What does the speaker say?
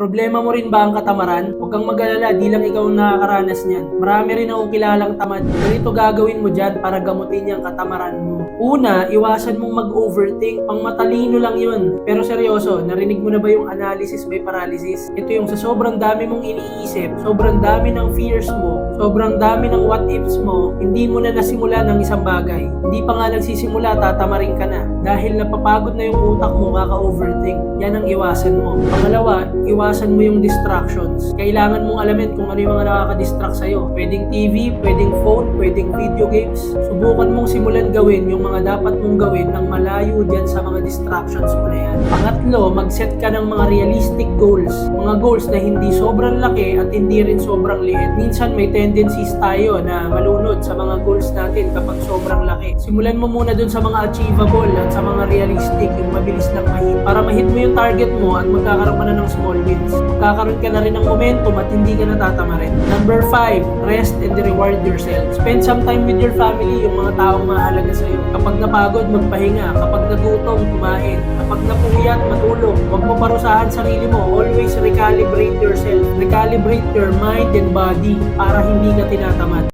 Problema mo rin ba ang katamaran? Huwag kang mag-alala, di lang ikaw ang nakakaranas niyan. Marami rin ako kilalang tamad. Ganito gagawin mo dyan para gamutin yung katamaran mo. Una, iwasan mong mag-overthink. Pang matalino lang yun. Pero seryoso, narinig mo na ba yung analysis by paralysis? Ito yung sa sobrang dami mong iniisip, sobrang dami ng fears mo, sobrang dami ng what ifs mo, hindi mo na nasimula ng isang bagay. Hindi pa nga nagsisimula, tatamarin ka na. Dahil napapagod na yung utak mo, kaka-overthink. Yan ang iwasan mo. Pangalawa, iwasan mo yung distractions. Kailangan mong alamin kung ano yung mga nakaka-distract sa'yo. Pwedeng TV, pwedeng phone, pwedeng video games. Subukan mong simulan gawin yung mga dapat mong gawin nang malayo dyan sa mga distractions mo na yan. Pangatlo, mag-set ka ng mga realistic goals. Mga goals na hindi sobrang laki at hindi rin sobrang liit. Minsan may tendencies tayo na malunod sa mga goals natin kapag sobrang laki. Simulan mo muna dun sa mga achievable at sa mga realistic, yung mabilis lang mahit. Para mahit mo yung target mo at magkakaroon ka na ng small wins. Magkakaroon ka na rin ng momentum at hindi ka natatamarin. Number 5, rest and reward yourself. Spend some time with your family, yung mga taong mahalaga sa'yo. Kapag napagod, magpahinga. Kapag nagutom, kumain. Kapag napuyat, matulog. Huwag mo sarili mo. Always recalibrate yourself. Recalibrate your mind and body para hindi ka tinatamad.